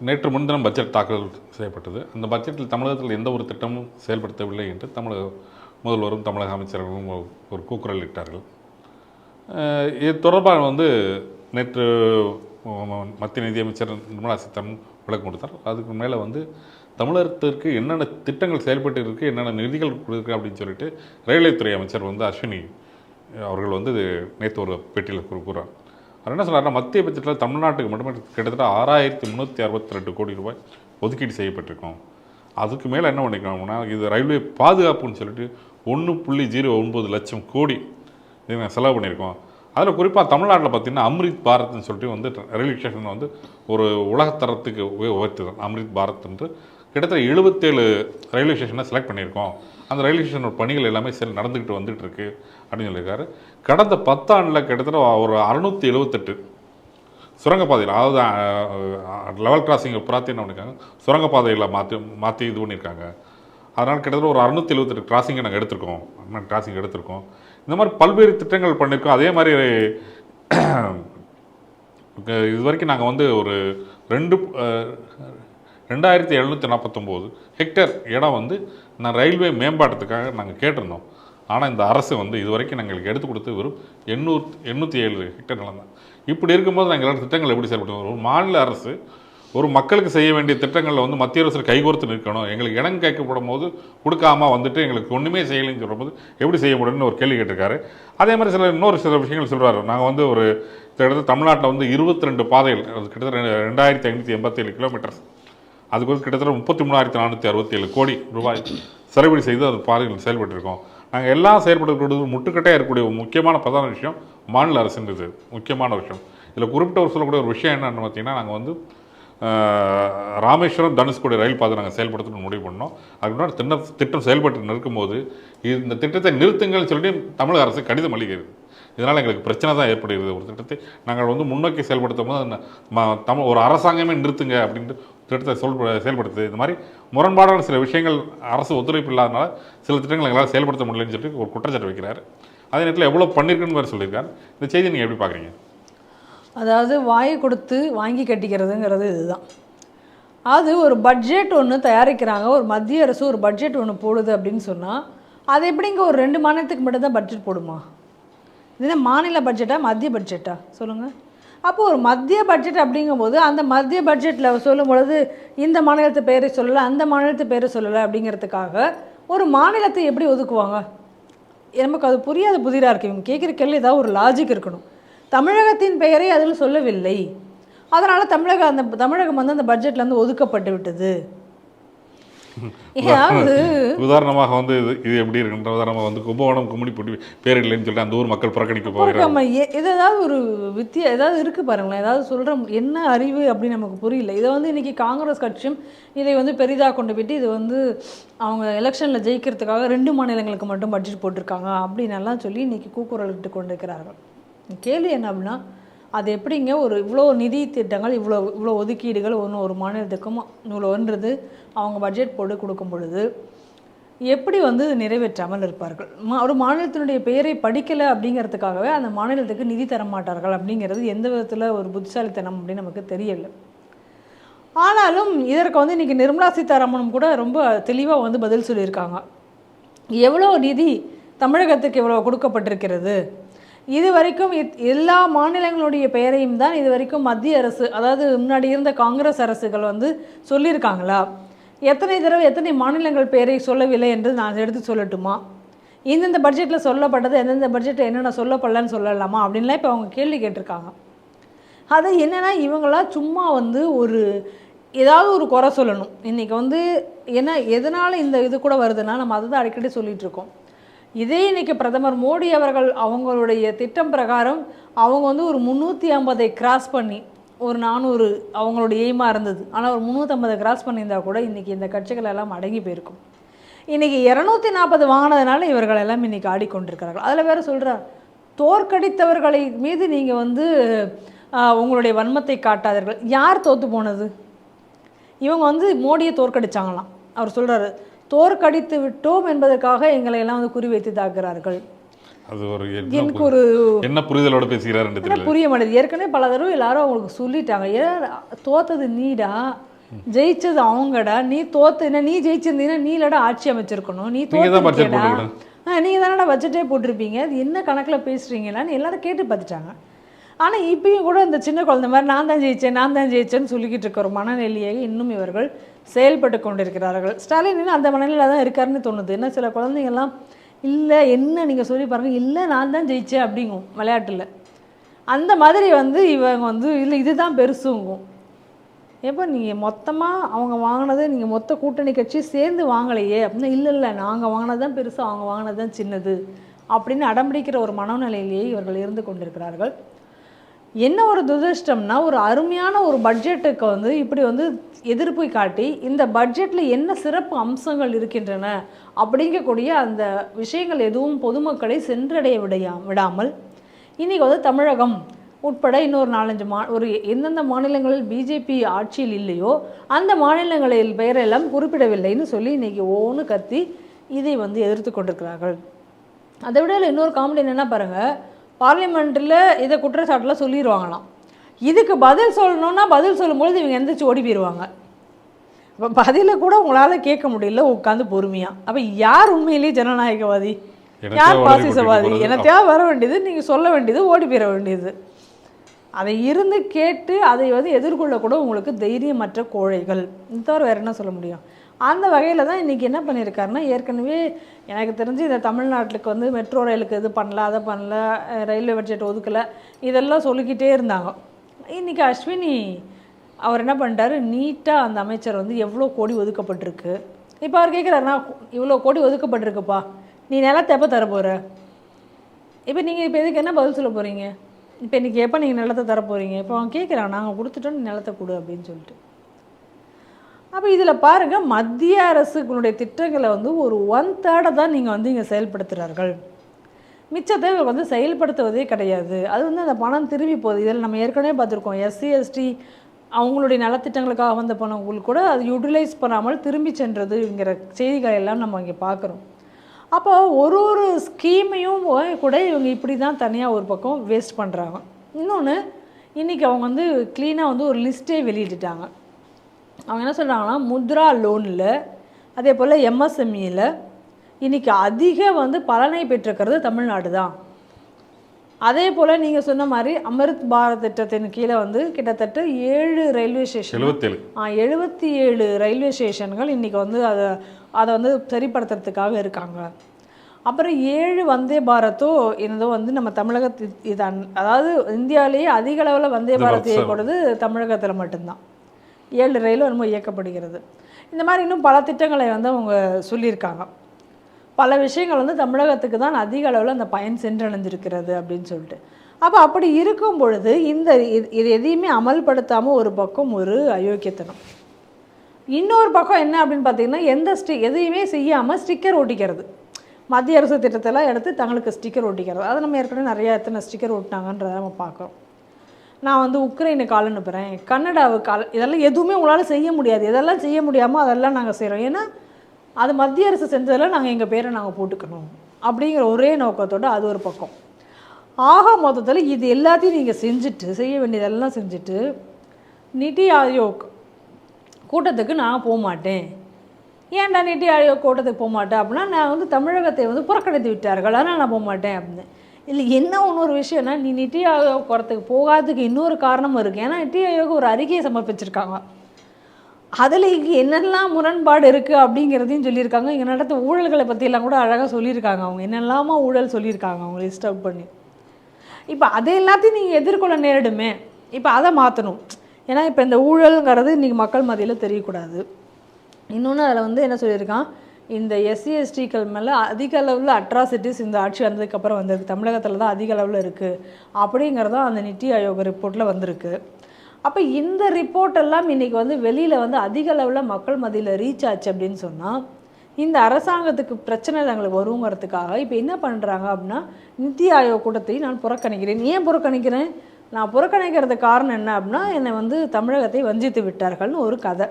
நேற்று முன்தினம் பட்ஜெட் தாக்கல் செய்யப்பட்டது. அந்த பட்ஜெட்டில் தமிழகத்தில் எந்த ஒரு திட்டமும் செயல்படுத்தவில்லை என்று தமிழக முதல்வரும் தமிழக அமைச்சர்களும் ஒரு- கூக்குரல் இட்டார்கள். இது தொடர்பாக வந்து நேற்று மத்திய நிதியமைச்சர் நிர்மலா சீதாராமன் விளக்கம் கொடுத்தார். அதுக்கு மேலே வந்து தமிழகத்திற்கு என்னென்ன திட்டங்கள் செயல்பட்டு இருக்கு என்னென்ன நிதிகள் கொடுக்கு அப்படின்னு சொல்லிட்டு ரயில்வே துறை அமைச்சர் வந்து அஸ்வினி அவர்கள் வந்து நேற்று ஒரு பேட்டியில் கூறுகிறார் அவர் என்ன சொல்கிறாருன்னா மத்திய பட்ஜெட்டில் தமிழ்நாட்டுக்கு மட்டுமே கிட்டத்தட்ட ஆறாயிரத்தி முந்நூற்றி அறுபத்தி ரெண்டு கோடி ரூபாய் ஒதுக்கீடு செய்யப்பட்டிருக்கோம். அதுக்கு மேலே என்ன பண்ணிக்கணும்னா இது ரயில்வே பாதுகாப்புன்னு சொல்லிட்டு ஒன்று புள்ளி ஜீரோ ஒன்பது லட்சம் கோடி இது நாங்கள் செலவு பண்ணியிருக்கோம். அதில் குறிப்பாக தமிழ்நாட்டில் பார்த்தீங்கன்னா அம்ரித் பாரத்னு சொல்லிட்டு வந்து ரயில்வே ஸ்டேஷனில் வந்து ஒரு உலகத்தரத்துக்கு உய- அம்ரித் பாரத் என்று. கிட்டத்தட்ட எழுபத்தேழு ரயில்வே ஸ்டேஷனை செலக்ட் பண்ணியிருக்கோம். அந்த ரயில்வே ஸ்டேஷனோட பணிகள் எல்லாமே சரி நடந்துக்கிட்டு வந்துட்டு இருக்கு அப்படின்னு சொல்லியிருக்காரு. கடந்த பத்தாண்டில் கிட்டத்தட்ட ஒரு அறுநூத்தி எழுபத்தெட்டு சுரங்கப்பாதையில் அதாவது லெவல் கிராசிங் புறாத்தி என்ன பண்ணியிருக்காங்க சுரங்கப்பாதையில் மாற்றி மாற்றி இது பண்ணியிருக்காங்க அதனால் கிட்டத்தட்ட ஒரு அறுநூத்தி எழுபத்தெட்டு கிராசிங்கை நாங்கள் எடுத்திருக்கோம். கிராசிங் எடுத்திருக்கோம். இந்த மாதிரி பல்வேறு திட்டங்கள் பண்ணியிருக்கோம் அதே மாதிரி இது வரைக்கும் நாங்கள் வந்து ஒரு ரெண்டு ரெண்டாயிரத்தி எழுநூற்றி நாற்பத்தொம்போது ஹெக்டேர் இடம் வந்து நான் ரயில்வே மேம்பாட்டத்துக்காக நாங்கள் கேட்டிருந்தோம். ஆனால் இந்த அரசு வந்து இது வரைக்கும் எங்களுக்கு எடுத்து கொடுத்து வெறும் எண்ணூறு எண்ணூற்றி ஏழு ஹெக்டேர் நிலம் தான். இப்படி இருக்கும்போது நாங்கள் எல்லாரும் திட்டங்கள் எப்படி செயல்பட்டு ஒரு மாநில அரசு ஒரு மக்களுக்கு செய்ய வேண்டிய திட்டங்களில் வந்து மத்திய அரசு கைகோர்த்து நிற்கணும். எங்களுக்கு இடம் கேட்கப்படும் போது கொடுக்காம வந்துட்டு எங்களுக்கு ஒன்றுமே செய்யலைன்னு சொல்லும்போது எப்படி செய்ய முடியும்னு ஒரு கேள்வி கேட்டிருக்காரு. அதே மாதிரி சில இன்னொரு சில விஷயங்கள் சொல்கிறார் நாங்கள் வந்து ஒரு கிட்டத்தட்ட தமிழ்நாட்டில் வந்து இருபத்தி ரெண்டு பாதைகள் கிட்டத்தட்ட ரெண்டாயிரத்தி ஐநூற்றி எண்பத்தேழு கிலோமீட்டர்ஸ் அதுக்கு வந்து கிட்டத்தட்ட முப்பத்தி மூணாயிரத்தி நானூற்றி அறுபத்தி ஏழு கோடி ரூபாய் செலவீடு செய்து அது பாதைகள் செயல்பட்டுருக்கோம். நாங்கள் எல்லாம் செயல்படக்கூடிய முட்டுக்கட்டையாக இருக்கக்கூடிய ஒரு முக்கியமான பிரதான விஷயம் மாநில அரசுன்றது. முக்கியமான விஷயம். இதில் குறிப்பிட்ட ஒரு சொல்லக்கூடிய ஒரு விஷயம் என்னென்னு பார்த்தீங்கன்னா நாங்கள் வந்து ராமேஸ்வரம் தனுஷ்கோடி ரயில் பாதை நாங்கள் செயல்படுத்தணும்னு முடிவு பண்ணோம். அதுக்கு முன்னாடி திட்டம் திட்டம் செயல்பட்டு நிற்கும்போது இந்த திட்டத்தை நிறுத்துங்கள்னு சொல்லிட்டு தமிழக அரசு கடிதம் அளிக்கிறது. இதனால் எங்களுக்கு பிரச்சனை தான் ஏற்படுகிறது ஒரு திட்டத்தை. நாங்கள் வந்து முன்னோக்கி செயல்படுத்தும் போது ம- தமிழ் ஒரு அரசாங்கமே நிறுத்துங்க அப்படின்ட்டு திட்டத்தை சொல் செயல்படுத்துது. இந்த மாதிரி முரண்பாடான சில விஷயங்கள் அரசு ஒத்துழைப்பு இல்லாதனால சில திட்டங்கள் எங்களால் செயல்படுத்த முடியலன்னு சொல்லிட்டு ஒரு குற்றச்சாட்டு வைக்கிறார். அதே நேரத்தில் எவ்வளோ பண்ணியிருக்குன்னு வேறு சொல்லியிருக்காரு. இந்த செய்தி நீங்கள் எப்படி பார்க்குறீங்க அதாவது வாயை கொடுத்து வாங்கி கட்டிக்கிறதுங்கிறது இதுதான். அது ஒரு பட்ஜெட் ஒன்று தயாரிக்கிறாங்க. ஒரு மத்திய அரசு ஒரு பட்ஜெட் ஒன்று போடுது அப்படின்னு சொன்னால் அது எப்படிங்க ஒரு ரெண்டு மாநிலத்துக்கு மட்டும்தான் பட்ஜெட் போடுமா? இது என்ன மாநில பட்ஜெட்டா மத்திய பட்ஜெட்டா? சொல்லுங்கள் அப்போ ஒரு மத்திய பட்ஜெட் அப்படிங்கும்போது அந்த மத்திய பட்ஜெட்டில் சொல்லும் பொழுது இந்த மாநிலத்து பேரை சொல்லலை அந்த மாநிலத்து பேரை சொல்லலை அப்படிங்கிறதுக்காக ஒரு மாநிலத்தை எப்படி ஒதுக்குவாங்க? நமக்கு அது புரியாத புதிராக இருக்குது இவங்க கேட்குற கேள்வி ஏதாவது ஒரு லாஜிக் இருக்கணும். தமிழகத்தின் பெயரை அதில் சொல்லவில்லை. அதனால் தமிழக அந்த தமிழகம் வந்து அந்த பட்ஜெட்லேருந்து ஒதுக்கப்பட்டு விட்டது. உதாரணமாக வந்து இது இது எப்படி இருக்குன்ற உதாரணமாக வந்து கும்பகோணம் கும்மிடி போட்டி பேர் இல்லைன்னு சொல்லிட்டு அந்த ஊர் மக்கள் புறக்கணிக்க போகிறாங்க. இது ஏதாவது ஒரு வித்தியா ஏதாவது இருக்குது பாருங்களேன். ஏதாவது சொல்கிற என்ன அறிவு அப்படின்னு நமக்கு புரியல. இதை வந்து இன்றைக்கி காங்கிரஸ் கட்சியும் இதை வந்து பெரிதாக கொண்டு போயிட்டு இது வந்து அவங்க எலெக்ஷனில் ஜெயிக்கிறதுக்காக ரெண்டு மாநிலங்களுக்கு மட்டும் பட்ஜெட் போட்டிருக்காங்க அப்படின்னு எல்லாம் சொல்லி இன்றைக்கி கூக்குரலிட்டு கொண்டிருக்கிறார்கள். கேள்வி என்ன அப்படின்னா அது எப்படிங்க ஒரு இவ்வளோ நிதி திட்டங்கள் இவ்வளோ இவ்வளோ ஒதுக்கீடுகள் ஒன்று ஒரு மாநிலத்துக்கும் இவ்வளோன்றது அவங்க பட்ஜெட் போட்டு கொடுக்கும் பொழுது எப்படி வந்து நிறைவேற்றாமல் இருப்பார்கள்? மா- ஒரு மாநிலத்தினுடைய பெயரை படிக்கலை அப்படிங்கிறதுக்காகவே அந்த மாநிலத்துக்கு நிதி தர மாட்டார்கள் அப்படிங்கிறது எந்த விதத்தில் ஒரு புத்திசாலித்தனம் அப்படின்னு நமக்கு தெரியலை. ஆனாலும் இதற்கு வந்து இன்றைக்கி நிர்மலா சீதாராமனும் கூட ரொம்ப தெளிவாக வந்து பதில் சொல்லியிருக்காங்க. எவ்வளோ நிதி தமிழகத்துக்கு எவ்வளோ கொடுக்கப்பட்டிருக்கிறது? இது வரைக்கும் இத்- எல்லா மாநிலங்களுடைய பெயரையும் தான் இது வரைக்கும் மத்திய அரசு அதாவது முன்னாடி இருந்த காங்கிரஸ் அரசுகள் வந்து சொல்லியிருக்காங்களா? எத்தனை தடவை எத்தனை மாநிலங்கள் பெயரை சொல்லவில்லை என்று நான் எடுத்து சொல்லட்டுமா? இந்தந்த பட்ஜெட்டில் சொல்லப்பட்டது எந்தெந்த பட்ஜெட்டில் என்னென்ன சொல்லப்படலன்னு சொல்லலாமா? அப்படின்லாம் இப்போ அவங்க கேள்வி கேட்டிருக்காங்க. அது என்னென்னா இவங்களாம் சும்மா வந்து ஒரு ஏதாவது ஒரு குறை சொல்லணும். இன்றைக்கி வந்து என்ன எதனால் இந்த இது கூட வருதுன்னா நம்ம அதை தான் அடிக்கடி சொல்லிகிட்ருக்கோம் இதே இன்னைக்கு பிரதமர் மோடி அவர்கள் அவங்களுடைய திட்டம் பிரகாரம் அவங்க வந்து ஒரு முந்நூற்றி ஐம்பதை கிராஸ் பண்ணி ஒரு நானூறு அவங்களுடைய எய்மாக இருந்தது. ஆனால் ஒரு முந்நூற்றம்பதை கிராஸ் பண்ணியிருந்தால் கூட இன்றைக்கி இந்த கட்சிகள் எல்லாம் அடங்கி போயிருக்கும். இன்றைக்கி இரநூத்தி நாற்பது வாங்கினதுனால இவர்கள் எல்லாம் இன்றைக்கி ஆடிக்கொண்டிருக்கிறார்கள். அதில் வேறு சொல்கிறார் தோற்கடித்தவர்களை மீது நீங்கள் வந்து உங்களுடைய வன்மத்தை காட்டாதீர்கள். யார் தோற்று போனது? இவங்க வந்து மோடியை தோற்கடிச்சாங்களாம். அவர் சொல்கிறாரு தோற்கடித்து விட்டோம் என்பதற்காக எங்களை எல்லாம் வந்து குறிவைத்து தாக்குறார்கள் அது ஒரு என்ன எனக்கு ஒரு என்ன புரிதலோட தெரியல. புரிய மாட்டேது ஏற்கனவே பல தடவை எல்லாரும் அவங்களுக்கு சொல்லிட்டாங்க. ஏன் தோத்தது நீடா? ஜெயிச்சது அவங்கடா? நீ தோத்து என்ன நீ ஜெயிச்சிருந்தீங்கன்னா நீ இல்லடா ஆட்சி அமைச்சிருக்கணும். நீ நீங்க. ஆ நீங்கள் தானடா பட்ஜெட்டே போட்டிருப்பீங்க. அது என்ன கணக்கில் பேசுகிறீங்களான்னு எல்லாரும் கேட்டு பார்த்துட்டாங்க. ஆனால் இப்பயும் கூட இந்த சின்ன குழந்தை மாதிரி நான் தான் ஜெயிச்சேன் நான் தான் ஜெயிச்சேன்னு சொல்லிக்கிட்டு இருக்க ஒரு மனநிலையை இன்னும் இவர்கள் செயல்பட்டு கொண்டிருக்கிறார்கள். ஸ்டாலின் அந்த மனநிலையில் தான் இருக்காருன்னு தோணுது. என்ன சில குழந்தைங்கள்லாம் இல்லை என்ன நீங்கள் சொல்லி பாருங்க இல்லை நான் தான் ஜெயித்தேன் அப்படிங்கும் விளையாட்டில். அந்த மாதிரி வந்து இவங்க வந்து இல்லை இதுதான் பெருசுங்கும். எப்போ நீங்கள் மொத்தமாக அவங்க வாங்கினது நீங்கள் மொத்த கூட்டணி கட்சி சேர்ந்து வாங்கலையே அப்படின்னா இல்லை இல்லை நாங்கள் வாங்கினது தான் பெருசு அவங்க வாங்கினது தான் சின்னது அப்படின்னு அடம்பிடிக்கிற ஒரு மனநிலையிலேயே இவர்கள் இருந்து கொண்டிருக்கிறார்கள். என்ன ஒரு துரதிர்ஷ்டம்னா ஒரு அருமையான ஒரு பட்ஜெட்டுக்கு வந்து இப்படி வந்து எதிர்ப்பு காட்டி இந்த பட்ஜெட்டில் என்ன சிறப்பு அம்சங்கள் இருக்கின்றன அப்படிங்கக்கூடிய அந்த விஷயங்கள் எதுவும் பொதுமக்களை சென்றடைய விடையா விடாமல் இன்றைக்கி வந்து தமிழகம் உட்பட இன்னொரு நாலஞ்சு மா ஒரு எந்தெந்த மாநிலங்களில் பிஜேபி ஆட்சியில் இல்லையோ அந்த மாநிலங்களில் பெயரெல்லாம் குறிப்பிடவில்லைன்னு சொல்லி இன்றைக்கி ஓன்னு கத்தி இதை வந்து எதிர்த்து கொண்டிருக்கிறார்கள். அதை விட இன்னொரு காமெடி என்னென்னா பாருங்கள் பார்லிமெண்ட்டில் இதை குற்றச்சாட்டுலாம் சொல்லிடுவாங்களாம் இதுக்கு பதில் சொல்லணும்னா பதில் சொல்லும்பொழுது இவங்க எந்திரிச்சு ஓடி போயிடுவாங்க இப்போ பதிலை கூட உங்களால் கேட்க முடியல உட்காந்து பொறுமையாக அப்போ யார் உண்மையிலேயே ஜனநாயகவாதி? யார் பாசிசவாதி? என்னத்தையா வர வேண்டியது நீங்கள் சொல்ல வேண்டியது ஓடி போயிட வேண்டியது. அதை இருந்து கேட்டு அதை வந்து எதிர்கொள்ளக்கூட உங்களுக்கு தைரியமற்ற கோழைகள். தவிர வேறு என்ன சொல்ல முடியும்? அந்த வகையில் தான் இன்றைக்கி என்ன பண்ணியிருக்காருன்னா ஏற்கனவே எனக்கு தெரிஞ்சு இந்த தமிழ்நாட்டுக்கு வந்து மெட்ரோ ரயிலுக்கு இது பண்ணல அதை பண்ணல ரயில்வே பட்ஜெட் ஒதுக்கலை இதெல்லாம் சொல்லிக்கிட்டே இருந்தாங்க. இன்றைக்கி அஸ்வினி அவர் என்ன பண்ணிட்டாரு? நீட்டாக அந்த அமைச்சர் வந்து எவ்வளோ கோடி ஒதுக்கப்பட்டிருக்கு. இப்போ அவர் கேட்குறாருன்னா இவ்வளோ கோடி ஒதுக்கப்பட்டிருக்குப்பா. நீ நிலத்தை எப்போ தர போகிற இப்போ நீங்கள் இப்போ இதுக்கு என்ன பதில் சொல்ல போகிறீங்க இப்போ இன்றைக்கி எப்போ நீங்கள் நிலத்தை தர போகிறீங்க இப்போ அவன் கேட்குறான் நாங்கள் கொடுத்துட்டோம் நிலத்தை கொடு அப்படின்னு சொல்லிட்டு. அப்போ இதில் பாருங்கள் மத்திய அரசுகளுடைய திட்டங்களை வந்து ஒரு ஒன் தேர்டை தான் நீங்கள் வந்து இங்கே செயல்படுத்துகிறார்கள் மிச்சத்தை இவங்க வந்து செயல்படுத்துவதே கிடையாது. அது வந்து அந்த பணம் திரும்பி போகுது. இதில் நம்ம ஏற்கனவே பார்த்துருக்கோம் எஸ்சி எஸ்டி அவங்களுடைய நலத்திட்டங்களுக்காக வந்த பணங்களுக்கு கூட அது யூட்டிலைஸ் பண்ணாமல் திரும்பி சென்றதுங்கிற செய்திகளை எல்லாம் நம்ம இங்கே பார்க்குறோம். அப்போ ஒரு ஒரு ஸ்கீமையும் கூட இவங்க இப்படி தான் தனியாக ஒரு பக்கம் வேஸ்ட் பண்ணுறாங்க இன்னொன்று இன்றைக்கி அவங்க வந்து க்ளீனாக வந்து ஒரு லிஸ்ட்டே வெளியிட்டுட்டாங்க. அவங்க என்ன சொல்கிறாங்கன்னா முத்ரா லோனில் அதே போல் எம்எஸ்எம்இயில் இன்றைக்கி அதிக வந்து பலனை பெற்றிருக்கிறது தமிழ்நாடு தான் அதே போல் நீங்கள் சொன்ன மாதிரி அமிர்த் பாரத் திட்டத்தின் கீழே வந்து கிட்டத்தட்ட ஏழு ரயில்வே ஸ்டேஷன் எழுபத்தேழு எழுபத்தி ஏழு ரயில்வே ஸ்டேஷன்கள் இன்றைக்கி வந்து அதை அதை வந்து சரிப்படுத்துறதுக்காக இருக்காங்க. அப்புறம் ஏழு வந்தே பாரத்தோ என்னதோ வந்து நம்ம தமிழகத்து இது அன்- அதாவது இந்தியாவிலேயே அதிக அளவில் வந்தே பாரத். இயக்கப்படுது தமிழகத்தில் மட்டும்தான். ஏழு ரயிலும் நம்ம இயக்கப்படுகிறது. இந்த மாதிரி இன்னும் பல திட்டங்களை வந்து அவங்க சொல்லியிருக்காங்க. பல விஷயங்கள் வந்து தமிழகத்துக்கு தான் அதிக அளவில் அந்த பயன் சென்றடைஞ்சிருக்கிறது அப்படின்னு சொல்லிட்டு. அப்போ அப்படி இருக்கும் பொழுது இந்த இது- இது எதையுமே அமல்படுத்தாமல் ஒரு பக்கம் ஒரு அயோக்கியத்தனம். இன்னொரு பக்கம் என்ன அப்படின்னு பார்த்தீங்கன்னா எந்த ஸ்டி எதையுமே செய்யாமல் ஸ்டிக்கர் ஒட்டிக்கிறது மத்திய அரசு திட்டத்தெல்லாம் எடுத்து தங்களுக்கு ஸ்டிக்கர் ஒட்டிக்கிறது அதை நம்ம ஏற்கனவே நிறையா எத்தனை ஸ்டிக்கர் ஓட்டினாங்கன்றதை நம்ம பார்க்குறோம். நான் வந்து உக்ரைனுக்கு ஆள் அனுப்புகிறேன் கன்னடாவுக்கு ஆள் இதெல்லாம் எதுவுமே உங்களால் செய்ய முடியாது. இதெல்லாம் செய்ய முடியாமல் அதெல்லாம் நாங்கள் செய்கிறோம் ஏன்னா அது மத்திய அரசு செஞ்சதில் நாங்கள் எங்கள் பேரை நாங்கள் போட்டுக்கணும். அப்படிங்கிற ஒரே நோக்கத்தோடு அது ஒரு பக்கம். ஆக மொத்தத்தில் இது எல்லாத்தையும் நீங்கள் செஞ்சுட்டு செய்ய வேண்டியதெல்லாம் செஞ்சுட்டு நிதி ஆயோக் கூட்டத்துக்கு நான் போக மாட்டேன். ஏன்டா நிதி ஆயோக் கூட்டத்துக்கு போக மாட்டேன் அப்படின்னா நான் வந்து தமிழகத்தை வந்து புறக்கணித்து விட்டார்கள். அதனால் நான் போக மாட்டேன் அப்படின்னு. இல்லை என்ன இன்னொரு விஷயம்னா நீ நிதி ஆயோக் போகிறதுக்கு போகாததுக்கு இன்னொரு காரணமும் இருக்குது ஏன்னா நிதி ஆயோக் ஒரு அறிக்கையை சமர்ப்பிச்சிருக்காங்க. அதில் இங்கே என்னெல்லாம் முரண்பாடு இருக்குது அப்படிங்கிறதையும் சொல்லியிருக்காங்க. இங்கே நடந்த ஊழல்களை பற்றியெல்லாம் கூட அழகாக சொல்லியிருக்காங்க அவங்க. என்னெல்லாமா ஊழல் சொல்லியிருக்காங்க அவங்க லிஸ்ட் அவுட் பண்ணி. இப்போ அதை எல்லாத்தையும் நீங்கள் எதிர்கொள்ள நேரிடுமே. இப்போ அதை மாற்றணும் ஏன்னா இப்போ இந்த ஊழல்ங்கிறது இன்றைக்கி மக்கள் மத்தியில் தெரியக்கூடாது. இன்னொன்று அதில் வந்து என்ன சொல்லியிருக்கான்? இந்த எஸ்சி எஸ்டிக்கள் மேலே அதிக அளவில் அட்ராசிட்டிஸ் இந்த ஆட்சி வந்ததுக்கப்புறம் வந்திருக்கு தமிழகத்தில் தான் அதிக அளவில் இருக்குது அப்படிங்கிறதும் அந்த நித்தி ஆயோக் ரிப்போர்ட்டில் வந்திருக்கு. அப்போ இந்த ரிப்போர்ட் எல்லாம் இன்றைக்கி வந்து வெளியில் வந்து அதிக அளவில் மக்கள் மத்தியில் ரீச் ஆச்சு அப்படின்னு சொன்னால் இந்த அரசாங்கத்துக்கு பிரச்சனை எங்களுக்கு வருங்கிறதுக்காக இப்போ என்ன பண்ணுறாங்க அப்படின்னா நித்தி ஆயோக் கூட்டத்தை நான் புறக்கணிக்கிறேன். ஏன் புறக்கணிக்கிறேன்? நான் புறக்கணிக்கிறதுக்கு காரணம் என்ன அப்படின்னா என்னை வந்து தமிழகத்தை வஞ்சித்து விட்டார்கள்னு ஒரு கதை.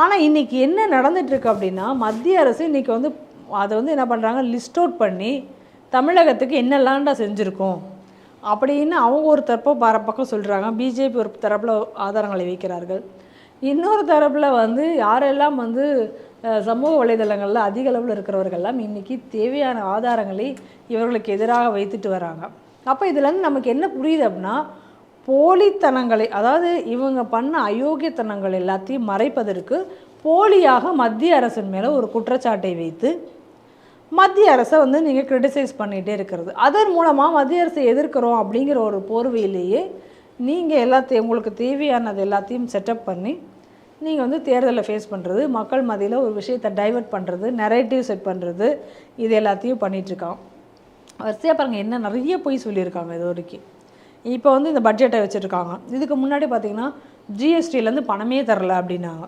ஆனால் இன்றைக்கி என்ன நடந்துகிட்ருக்கு அப்படின்னா மத்திய அரசு இன்றைக்கி வந்து அதை வந்து என்ன பண்ணுறாங்க லிஸ்ட் அவுட் பண்ணி தமிழகத்துக்கு என்னெல்லாம்டா செஞ்சுருக்கோம் அப்படின்னு அவங்க ஒரு தரப்போ பர பக்கம் சொல்கிறாங்க பிஜேபி ஒரு தரப்பில் ஆதாரங்களை வைக்கிறார்கள். இன்னொரு தரப்பில் வந்து யாரெல்லாம் வந்து சமூக வலைதளங்களில் அதிக அளவில் இருக்கிறவர்கள்லாம் இன்றைக்கி தேவையான ஆதாரங்களை இவர்களுக்கு எதிராக வைத்துட்டு வராங்க. அப்போ இதுலேருந்து நமக்கு என்ன புரியுது அப்படின்னா போலித்தனங்களை அதாவது இவங்க பண்ண அயோக்கியத்தனங்கள் எல்லாத்தையும் மறைப்பதற்கு போலியாக மத்திய அரசின் மேலே ஒரு குற்றச்சாட்டை வைத்து மத்திய அரசை வந்து நீங்கள் கிரிட்டிசைஸ் பண்ணிகிட்டே இருக்கிறது. அதன் மூலமாக மத்திய அரசை எதிர்க்கிறோம் அப்படிங்கிற ஒரு போர்வையிலேயே நீங்கள் எல்லாத்தையும் உங்களுக்கு தேவையானது எல்லாத்தையும் செட்டப் பண்ணி நீங்கள் வந்து தேர்தலை ஃபேஸ் பண்ணுறது மக்கள் மத்தியில் ஒரு விஷயத்தை டைவர்ட் பண்ணுறது நெரேட்டிவ் செட் பண்ணுறது இது எல்லாத்தையும் பண்ணிகிட்ருக்கான் வரிசையாக பாருங்கள் என்ன நிறைய பொய் சொல்லியிருக்காங்க இது வரைக்கும். இப்போ வந்து இந்த பட்ஜெட்டை வச்சுருக்காங்க. இதுக்கு முன்னாடி பார்த்தீங்கன்னா ஜிஎஸ்டிலேருந்து பணமே தரல அப்படின்னாங்க.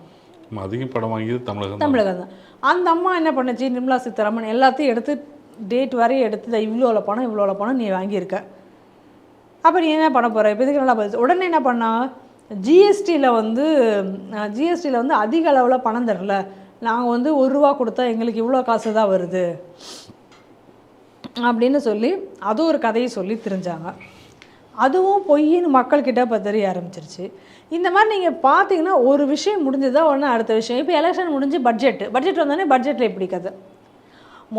அதிகம் படம் வாங்கியது தமிழகம் தான். தமிழகம் தான். அந்த அம்மா என்ன பண்ணுச்சு? நிர்மலா சீதாராமன் எல்லாத்தையும் எடுத்து டேட் வரையும் எடுத்து இவ்வளோல பணம் இவ்வளோல பணம் நீ வாங்கியிருக்க. அப்போ நீ என்ன பண்ண போகிற இப்போ இதுக்கு நல்லா பதில் உடனே என்ன பண்ணா ஜிஎஸ்டியில் வந்து ஜிஎஸ்டியில் வந்து அதிக அளவில் பணம் தரல. நாங்கள் வந்து ஒரு ரூபா கொடுத்தா எங்களுக்கு இவ்வளோ காசு தான் வருது. அப்படின்னு சொல்லி அது ஒரு கதையை சொல்லி தெரிஞ்சாங்க. அதுவும் பொய்ன்னு மக்கள்கிட்ட இப்போ தெரிய ஆரம்பிச்சிருச்சு. இந்த மாதிரி நீங்கள் பார்த்தீங்கன்னா ஒரு விஷயம் முடிஞ்சதா உடனே அடுத்த விஷயம். இப்போ எலெக்ஷன் முடிஞ்சு பட்ஜெட் பட்ஜெட் வந்தோடனே பட்ஜெட்டில் எப்படி கதை?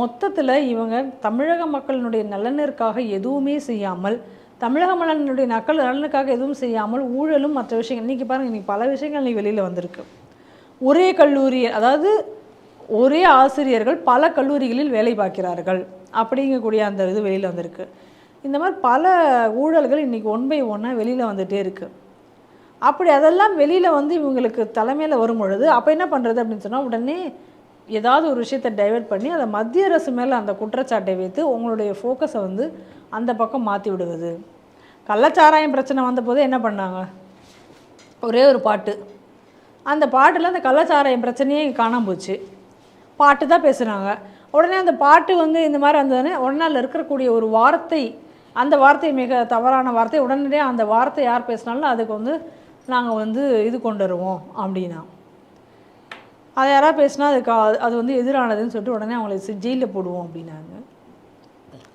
மொத்தத்தில் இவங்க தமிழக மக்களினுடைய நலனிற்காக எதுவுமே செய்யாமல் தமிழக மக்களினுடைய நக்கல் நலனுக்காக எதுவும் செய்யாமல் ஊழலும் மற்ற விஷயங்கள். இன்றைக்கி பாருங்கள் இன்றைக்கி பல விஷயங்கள் இன்றைக்கி வெளியில் வந்திருக்கு. ஒரே கல்லூரி அதாவது ஒரே ஆசிரியர்கள் பல கல்லூரிகளில் வேலை பார்க்கிறார்கள் அப்படிங்கக்கூடிய அந்த இது வெளியில் வந்திருக்கு. இந்த மாதிரி பல ஊழல்கள் இன்றைக்கி ஒன் பை ஒன்னாக வெளியில் வந்துகிட்டே இருக்குது அப்படி அதெல்லாம் வெளியில் வந்து இவங்களுக்கு தலைமையில் வரும் பொழுது அப்போ என்ன பண்ணுறது அப்படின்னு சொன்னால் உடனே ஏதாவது ஒரு விஷயத்தை டைவர்ட் பண்ணி அதை மத்திய அரசு மேலே அந்த குற்றச்சாட்டை வைத்து உங்களுடைய ஃபோக்கஸை வந்து அந்த பக்கம் மாற்றி விடுவது. கள்ளச்சாராயம் பிரச்சனை வந்தபோது என்ன பண்ணாங்க? ஒரே ஒரு பாட்டு. அந்த பாட்டில் அந்த கள்ளச்சாராயம் பிரச்சனையே காணாம போச்சு. பாட்டு தான் பேசுகிறாங்க உடனே அந்த பாட்டு வந்து இந்த மாதிரி வந்ததுன்னு உடனே அதில் இருக்கக்கூடிய ஒரு வார்த்தை அந்த வார்த்தை மிக தவறான வார்த்தை. உடனடியாக அந்த வார்த்தை யார் பேசினாலும் அதுக்கு வந்து நாங்கள் வந்து இது கொண்டு வருவோம் அப்படின்னா. அதை யாராவது பேசினா அதுக்கு அது வந்து எதிரானதுன்னு சொல்லிட்டு உடனே அவங்களை ஜெயிலில் போடுவோம் அப்படின்னாங்க.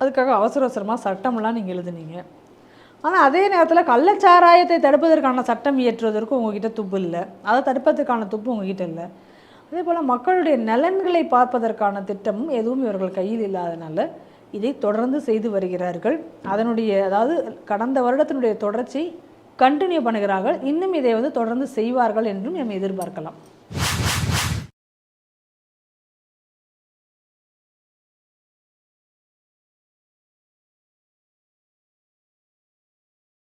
அதுக்காக அவசர அவசரமாக சட்டம்லாம் நீங்கள் எழுதுனீங்க. ஆனால் அதே நேரத்தில் கள்ளச்சாராயத்தை தடுப்பதற்கான சட்டம் இயற்றுவதற்கு உங்ககிட்ட துப்பு இல்லை. அதை தடுப்பதற்கான துப்பு உங்ககிட்ட இல்லை. அதே போல் மக்களுடைய நலன்களை பார்ப்பதற்கான திட்டமும் எதுவும் இவர்கள் கையில் இல்லாதனால இதை தொடர்ந்து செய்து வருகிறார்கள். அதனுடைய அதாவது கடந்த வருடத்தினுடைய தொடர்ச்சி கண்டினியூ பண்ணுகிறார்கள். இன்னும் இதை வந்து தொடர்ந்து செய்வார்கள் என்றும் நம்ம எதிர்பார்க்கலாம்.